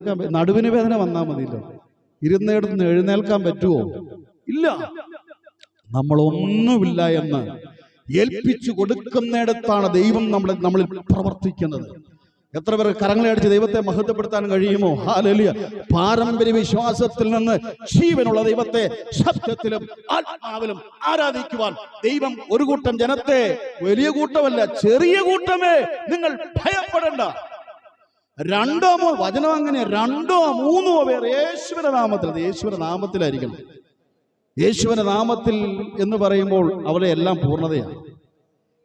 നടുവിന് വേദന വന്നാൽ മതിയല്ലോ. ഇരുന്നിടത്ത് എഴുന്നേൽക്കാൻ പറ്റുമോ ഇല്ല. നമ്മളൊന്നുമില്ല എന്ന് ഏൽപ്പിച്ചു കൊടുക്കുന്നിടത്താണ് ദൈവം നമ്മളെ നമ്മളിൽ പ്രവർത്തിക്കുന്നത്. എത്ര പേർ കരങ്ങളെ അടിച്ച് ദൈവത്തെ മഹത്വപ്പെടുത്താൻ കഴിയുമോ? ഹാലലിയ. പാരമ്പര്യ വിശ്വാസത്തിൽ നിന്ന് ജീവനുള്ള ദൈവത്തെ ശബ്ദത്തിലും ആത്മാവിലും ആരാധിക്കുവാൻ ദൈവം ഒരു കൂട്ടം ജനത്തെ വലിയ കൂട്ടമല്ല ചെറിയ കൂട്ടമേ നിങ്ങൾ ഭയപ്പെടണ്ട. രണ്ടോ മൂ വചനം അങ്ങനെ രണ്ടോ മൂന്നോ പേർ യേശുവിന്റെ നാമത്തിൽ യേശുവിന്റെ നാമത്തിലായിരിക്കണം. യേശുവിന്റെ നാമത്തിൽ എന്ന് പറയുമ്പോൾ അവിടെ എല്ലാം പൂർണതയാണ്.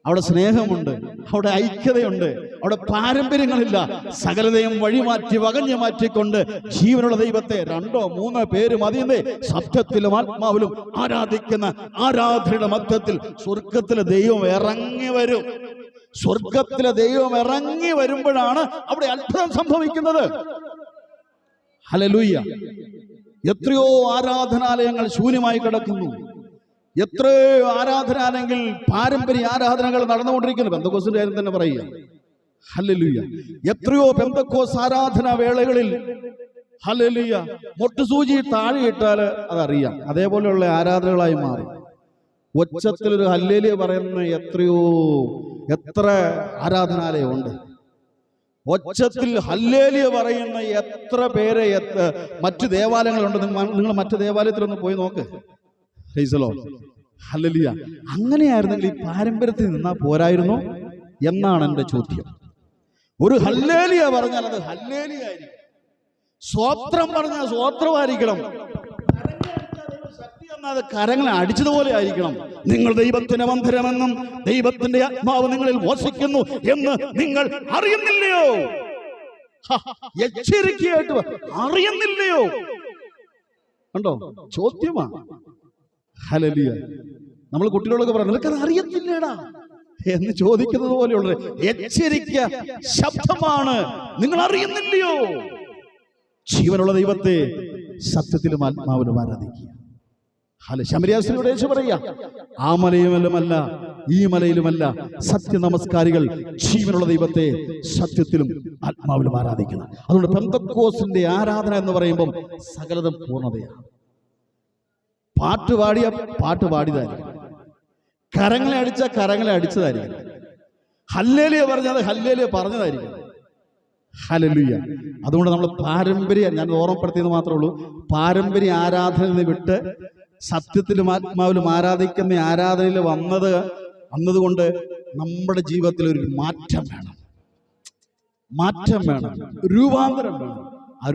അവിടെ സ്നേഹമുണ്ട് അവിടെ ഐക്യതയുണ്ട് അവിടെ പാരമ്പര്യങ്ങളില്ല. സകലതയും വഴിമാറ്റി വകഞ്ഞു മാറ്റിക്കൊണ്ട് ജീവനുള്ള ദൈവത്തെ രണ്ടോ മൂന്നോ പേര് മതിയെന്നേ സത്യത്തിലും ആത്മാവിലും ആരാധിക്കുന്ന ആരാധനയുടെ മധ്യത്തിൽ സ്വർഗത്തിലെ ദൈവം ഇറങ്ങി വരും. സ്വർഗത്തിലെ ദൈവം ഇറങ്ങി വരുമ്പോഴാണ് അവിടെ അത്ഭുതം സംഭവിക്കുന്നത്. ഹലലൂയ്യ എത്രയോ ആരാധനാലയങ്ങൾ ശൂന്യമായി കിടക്കുന്നു. എത്രയോ ആരാധനാലയങ്ങൾ പാരമ്പര്യ ആരാധനകൾ നടന്നുകൊണ്ടിരിക്കുന്നു. ബന്ധക്കോസിന്റെ കാര്യം തന്നെ പറയുക. ഹലലൂയ്യ എത്രയോ ബന്ധക്കോസ് ആരാധന വേളകളിൽ. ഹലലുയ്യ മൊട്ടുസൂചി താഴെയിട്ടാൽ അതറിയാം. അതേപോലെയുള്ള ആരാധനകളായി മാറി. ഒച്ചത്തിലൊരു ഹല്ലേലിയ പറയുന്ന എത്രയോ എത്ര ആരാധനാലയമുണ്ട്? ഒച്ചത്തിൽ ഹല്ലേലിയ പറയുന്ന എത്ര പേരെ മറ്റു ദേവാലയങ്ങളുണ്ട്. നിങ്ങൾ മറ്റു ദേവാലയത്തിലൊന്ന് പോയി നോക്ക്. ഹൈസലോ ഹല്ലേലിയ അങ്ങനെയായിരുന്നെങ്കിൽ ഈ പാരമ്പര്യത്തിൽ നിന്നാ പോരായിരുന്നു എന്നാണ് എന്റെ ചോദ്യം. ഒരു ഹല്ലേലിയ പറഞ്ഞാൽ അത് ഹല്ലേലിയ ആയിരിക്കും. സ്വോത്രം പറഞ്ഞാൽ സ്വോത്രമായിരിക്കണം എന്നാൽ കരങ്ങളെ അടിച്ചതുപോലെ ആയിരിക്കണം. നിങ്ങൾ ദൈവത്തിന്റെ മന്ദിരമെന്നും ദൈവത്തിന്റെ ആത്മാവ് നിങ്ങളിൽ വസിക്കുന്നു എന്ന് നിങ്ങൾ അറിയുന്നില്ലയോ? എച്ചരിക്കയായിട്ട് അറിയുന്നില്ലയോ? കണ്ടോ? ചോദ്യമാ. ഹലലിയ നമ്മൾ കുട്ടികളൊക്കെ പറഞ്ഞു നിനക്കത് അറിയത്തില്ലേടാ. എന്ന് ചോദിക്കുന്നത് പോലെയുള്ള എച്ചരിക്ക ശബ്ദമാണ്. നിങ്ങൾ അറിയുന്നില്ലയോ? ജീവനുള്ള ദൈവത്തെ സത്യത്തിലും ആത്മാവിലും ആരാധിക്കുക. ശമരിയാസിനോട് യേശു പറയാ ആ മലയിലുമല്ല ഈ മലയിലുമല്ല സത്യ നമസ്കാരികൾ ജീവനുള്ള ദൈവത്തെ സത്യത്തിലും ആത്മാവിലും ആരാധിക്കുന്നു. അതുകൊണ്ട് പെന്തക്കോസിന്റെ ആരാധന എന്ന് പറയുമ്പം സകലതും പൂർണതയാണ്. പാട്ട് പാടിയ പാട്ട് പാടിയതായിരിക്കും. കരങ്ങളെ അടിച്ച കരങ്ങളെ അടിച്ചതായിരിക്കും. ഹല്ലേലിയ പറഞ്ഞത് ഹല്ലേലിയ പറഞ്ഞതായിരിക്കും. ഹലലുയ അതുകൊണ്ട് നമ്മൾ പാരമ്പര്യ ഞാൻ ഓർമ്മപ്പെടുത്തിയത് മാത്രമേ ഉള്ളൂ. പാരമ്പര്യ ആരാധനയിൽ നിന്ന് വിട്ട് സത്യത്തിലും ആത്മാവിലും ആരാധിക്കുന്ന ആരാധനയിൽ വന്നത് വന്നതുകൊണ്ട് നമ്മുടെ ജീവിതത്തിൽ ഒരു മാറ്റം വേണം. മാറ്റം വേണം. രൂപാന്തരം വേണം.